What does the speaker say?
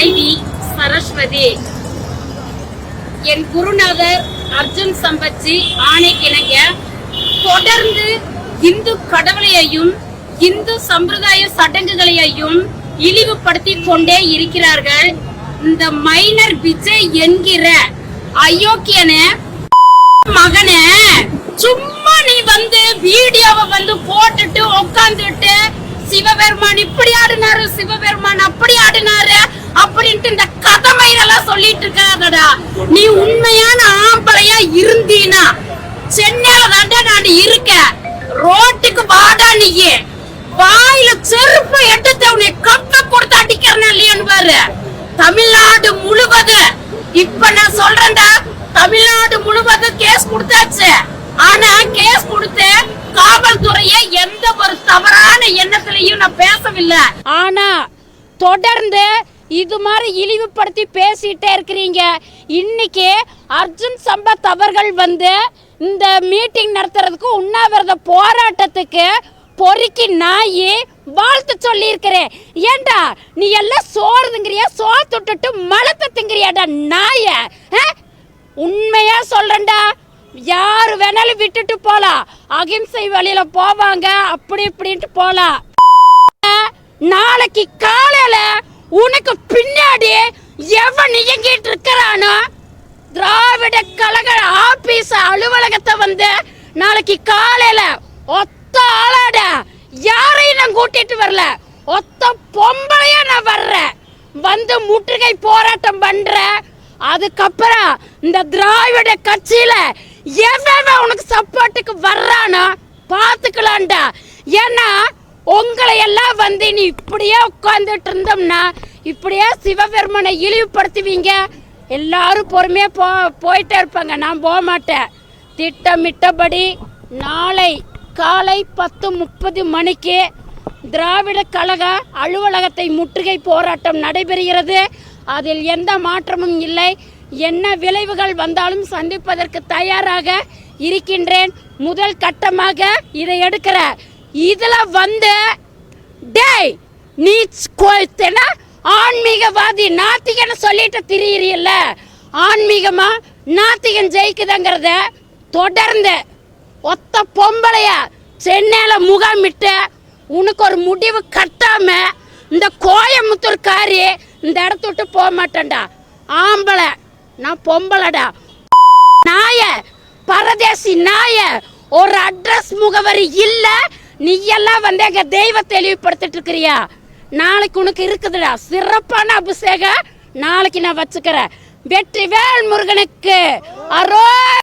தலைவி சரஸ்வதி. என் குருநாதர் அர்ஜுன் சம்பத்ஜி ஆணைக்கிணங்க தொடர்ந்து இந்து கடவுளையையும் இந்து சம்பிரதாய சடங்குகளையும் இழிவுபடுத்தி கொண்டே இருக்கிறார்கள். இந்த மைனர் விஜய் என்கிற அயோக்கியன மகனே சும்மா நீ வந்து வீடியோவை வந்து போட்டுட்டு உட்காந்துட்டு சிவபெருமான் இப்படி ஆடினாரு சிவபெருமான் அப்படி ஆடினாரு அப்படின்ட்டு இந்த கதமையிலெல்லாம் சொல்லிட்டு இருக்காதடா நீ உண்மையான ஆம்பளையா இருந்தீனா? சென்னையில தாண்டா நான் இருக்கேன் ரோட்டுக்கு வாடா நீயே வாயில செருப்பு எடுத்து அவனை கப்ப கொடுத்து அடிக்கிறேன் இல்லையான்னு பாரு. தமிழ்நாடு முழுவதும் இப்ப நான் சொல்றேன்டா தமிழ்நாடு முழுவதும் கேஸ் கொடுத்தாச்சு. ஆனா கேஸ் கொடுத்து காவல்துறைய எந்த ஒரு தவறான எண்ணத்திலையும் நான் பேசவில்லை. ஆனா தொடர்ந்து இது மாதிரி இழிவுபடுத்தி பேசிட்டே இருக்கிறீங்க. இன்னைக்கு அர்ஜுன் சம்பத் அவர்கள் வந்து இந்த மீட்டிங் நடத்துறதுக்கு உண்ணாவிரத போராட்டத்துக்கு பொறுக்கி நாயி வாழ்த்து சொல்லியிருக்கிறேன். ஏண்டா நீ எல்லாம் சோறு திங்கிறியா சோறு தொட்டுட்டு மலத்தை திங்கிறியாடா நாய? ஆ? உண்மையா சொல்றேன்டா. யாரு வேணாலும் விட்டுட்டு போலாம். அகிம்சை வழியில போவாங்க அப்படி இப்படின்ட்டு போலாம். நாளைக்கு உனக்கு பின்னாடி எவன் இயங்கிட்டு இருக்கிறானோ திராவிட கழக ஆபீஸ் அலுவலகத்தை வந்து நாளைக்கு காலையில ஒத்த ஆளாட யாரையும் நான் கூட்டிட்டு வரல. ஒத்த பொம்பளையா நான் வர்றேன். வந்து முற்றுகை போராட்டம் பண்ற அதுக்கப்புறம் இந்த திராவிட கட்சியில எவ்வளவு உனக்கு சப்போர்ட்டுக்கு வர்றானோ பாத்துக்கலாம்டா ஏன்னா உங்களை எல்லாம் வந்து நீ இப்படியே உட்காந்துட்டு இருந்தோம்னா இப்படியே சிவபெருமனை இழிவுபடுத்துவீங்க. எல்லாரும் பொறுமையாக போ போயிட்டே இருப்பாங்க. நான் போக மாட்டேன் திட்டமிட்டபடி நாளை காலை பத்து முப்பது மணிக்கு திராவிட கழக அலுவலகத்தை முற்றுகை போராட்டம் நடைபெறுகிறது. அதில் எந்த மாற்றமும் இல்லை. என்ன விளைவுகள் வந்தாலும் சந்திப்பதற்கு தயாராக இருக்கின்றேன். முதல் கட்டமாக இதை எடுக்கிற இதுல வந்து டேய் நீ கோத்தனா ஆன்மீகவாதி நாத்திகன்னு சொல்லிட்டு திரியிறியல்ல ஆன்மீகமா நாத்திகன் ஜெயிக்குதுங்கிறத தொடர்ந்து ஒத்த பொம்பளைய சென்னையில் முகாமிட்டு உனக்கு ஒரு முடிவு கட்டாம இந்த கோயம்புத்தூர் காரி இந்த இடத்த விட்டு போக மாட்டேன்டா. ஆம்பளை நான் பொம்பளைடா. நாய பரதேசி நாய ஒரு அட்ரஸ் முகவரி இல்லை நீ எல்லாம் வந்து எங்க தெய்வத்தை தெளிவுபடுத்திட்டு இருக்கிறியா நாளைக்கு உனக்கு இருக்குதுடா. சிறப்பான அபிஷேகம் நாளைக்கு நான் வச்சுக்கிறேன். வெற்றி வேல் முருகனுக்கு. அரோ